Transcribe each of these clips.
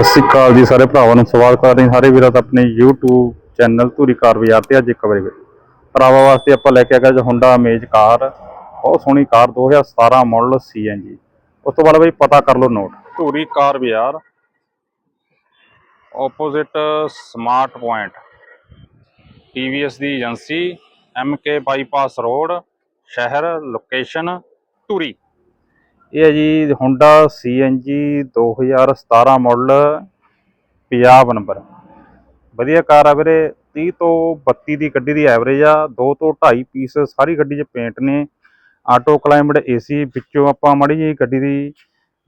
ਸਤਿ ਸ਼੍ਰੀ ਅਕਾਲ ਜੀ ਸਾਰੇ ਭਰਾਵਾਂ ਨੂੰ, ਸਵਾਗਤ ਕਰਦੇ ਹਾਂ ਸਾਰੇ ਵੀਰਾਂ ਦਾ ਆਪਣੇ YouTube ਚੈਨਲ ਧੂਰੀ ਕਾਰ ਬਾਜ਼ਾਰ ਤੇ ਅੱਜ ਇੱਕ ਵਾਰੀ ਭਰਾਵਾਂ ਵਾਸਤੇ ਆਪਾਂ ਲੈ ਕੇ ਆ ਗਏ ਜੀ Honda Amaze ਕਾਰ, ਬਹੁਤ ਸੋਹਣੀ ਕਾਰ 2017 ਮਾਡਲ CNG ਉਸ ਤੋਂ ਬਾਅਦ ਬਈ ਪਤਾ ਕਰ ਲਓ ਨੋਟ ਧੂਰੀ ਕਾਰ ਬਾਜ਼ਾਰ ਆਪੋਜ਼ਿਟ ਸਮਾਰਟ ਪੁਆਇੰਟ TVS ਦੀ ਏਜੰਸੀ MK ਬਾਈਪਾਸ ਰੋਡ ਸ਼ਹਿਰ ਲੋਕੇਸ਼ਨ ਧੂਰੀ। ਇਹ ਹੈ ਜੀ Honda CNG 2017 model Punjab number ਵਧੀਆ ਕਾਰ ਆ ਵੀਰੇ 30 ਤੋਂ 32 ਦੀ ਗੱਡੀ ਦੀ ਐਵਰੇਜ ਆ 2 ਤੋਂ 2.5 ਪੀਸ ਸਾਰੀ ਗੱਡੀ 'ਚ ਪੇਂਟ ਨੇ। ਆਟੋ ਕਲਾਈਮੇਟ ਏਸੀ ਵਿੱਚੋਂ ਆਪਾਂ ਮਾੜੀ ਜਿਹੀ ਗੱਡੀ ਦੀ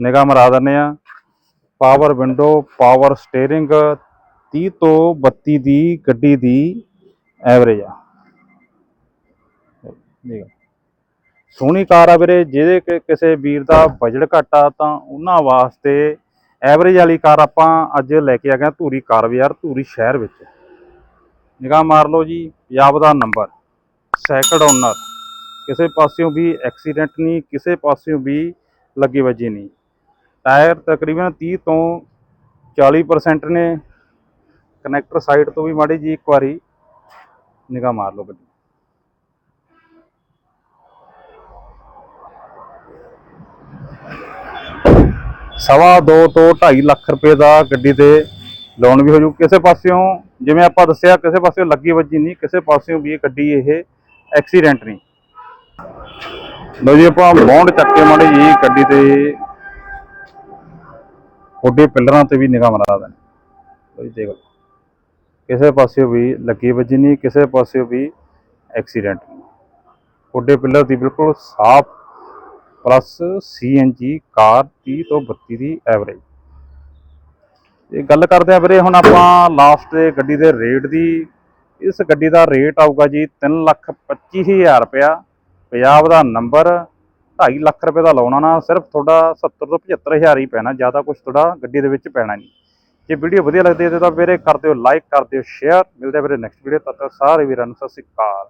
ਨਿਗਾਹ ਮਰਾ ਦਿੰਦੇ ਆ ਪਾਵਰ ਵਿੰਡੋ ਪਾਵਰ ਸਟੀਅਰਿੰਗ 30 ਤੋਂ 32 ਦੀ ਗੱਡੀ ਦੀ ਐਵਰੇਜ ਆ। ਠੀਕ ਆ ਸੋਹਣੀ ਕਾਰ ਆ ਵੀਰੇ, ਜਿਹਦੇ ਕਿ ਕਿਸੇ ਵੀਰ ਦਾ ਬਜਟ ਘੱਟ ਆ, ਤਾਂ ਉਹਨਾਂ ਵਾਸਤੇ ਐਵਰੇਜ ਵਾਲੀ ਕਾਰ ਆਪਾਂ ਅੱਜ ਲੈ ਕੇ ਆ ਗਏ ਹਾਂ ਧੂਰੀ ਕਾਰ ਬਾਜ਼ਾਰ, ਧੂਰੀ ਸ਼ਹਿਰ ਵਿੱਚ। ਨਿਗਾਹ ਮਾਰ ਲਓ ਜੀ, ਪੰਜਾਬ ਦਾ ਨੰਬਰ ਸੈਕੰਡ ਓਨਰ ਕਿਸੇ ਪਾਸਿਓਂ ਵੀ ਐਕਸੀਡੈਂਟ ਨਹੀਂ, ਕਿਸੇ ਪਾਸਿਓਂ ਵੀ ਲੱਗੀ ਵੱਜੀ ਨਹੀਂ। ਟਾਇਰ ਤਕਰੀਬਨ 30 ਤੋਂ 40% ਨੇ। ਕਨੈਕਟਰ ਸਾਈਡ ਤੋਂ ਵੀ ਮਾੜੀ ਜੀ ਇੱਕ ਵਾਰੀ ਨਿਗਾਹ ਮਾਰ ਲਓ ਗੱਡੀ। ਸਵਾ ਦੋ ਤੋਂ 2.5 ਲੱਖ ਰੁਪਏ ਦਾ ਗੱਡੀ ਤੇ ਲੋਨ ਵੀ ਹੋ ਜੂ। ਕਿਸੇ ਪਾਸਿਓਂ, ਜਿਵੇਂ ਆਪਾਂ ਦੱਸਿਆ, ਕਿਸੇ ਪਾਸਿਓਂ ਲੱਗੀ ਵੱਜੀ ਨਹੀਂ, ਕਿਸੇ ਪਾਸਿਓਂ ਵੀ ਇਹ ਗੱਡੀ ਇਹ ਐਕਸੀਡੈਂਟ ਨਹੀਂ। ਲੋ ਜੀ, ਆਪਾਂ ਬੌਂਡ ਚੱਕ ਕੇ ਮਾੜੀ ਜੀ ਗੱਡੀ ਤੇ ਉਹਦੇ ਪਿਲਰਾਂ ਤੇ ਵੀ ਨਿਗਾਹ ਮਾਰਾ ਦੇਣੀ। ਲੋ ਜੀ, ਦੇਖ ਕਿਸੇ ਪਾਸਿਓਂ ਵੀ ਲੱਗੀ ਵੱਜੀ ਨਹੀਂ, ਕਿਸੇ ਪਾਸਿਓਂ ਵੀ ਐਕਸੀਡੈਂਟ ਨਹੀਂ। ਉਹਦੇ ਪਿੱਲਰ ਦੀ ਬਿਲਕੁਲ ਸਾਫ਼ ਪਲੱਸ ਸੀਐਨਜੀ ਕਾਰ 30 ਤੋਂ 32 ਦੀ ਐਵਰੇਜ ਇਹ ਗੱਲ ਕਰਦੇ ਆ ਵੀਰੇ, ਹੁਣ ਆਪਾਂ ਲਾਸਟ ਦੇ ਗੱਡੀ ਦੇ ਰੇਟ ਦੀ। ਇਸ ਗੱਡੀ ਦਾ ਰੇਟ ਆਊਗਾ ਜੀ 325000 ਰੁਪਇਆ। ਪੰਜਾਬ ਦਾ ਨੰਬਰ 2.5 ਲੱਖ ਰੁਪਏ ਦਾ ਲਾਉਣਾ ਨਾ, ਸਿਰਫ ਤੁਹਾਡਾ 70 ਤੋਂ 75000 ਹੀ ਪੈਣਾ, ਜ਼ਿਆਦਾ ਕੁਝ ਤੁਹਾਡਾ ਗੱਡੀ ਦੇ ਵਿੱਚ ਪੈਣਾ ਨਹੀਂ। ਜੇ ਵੀਡੀਓ ਵਧੀਆ ਲੱਗਦੀ ਹੈ ਤਾਂ ਵੀਰੇ ਕਰ ਦਿਓ ਲਾਈਕ ਕਰ ਦਿਓ ਸ਼ੇਅਰ ਮਿਲਦੇ ਆ ਵੀਰੇ ਨੈਕਸਟ ਵੀਡੀਓ ਤਦ ਤੱਕ ਸਾਰੇ ਵੀਰਾਂ ਨੂੰ ਸਤਿ ਸ਼੍ਰੀ ਅਕਾਲ।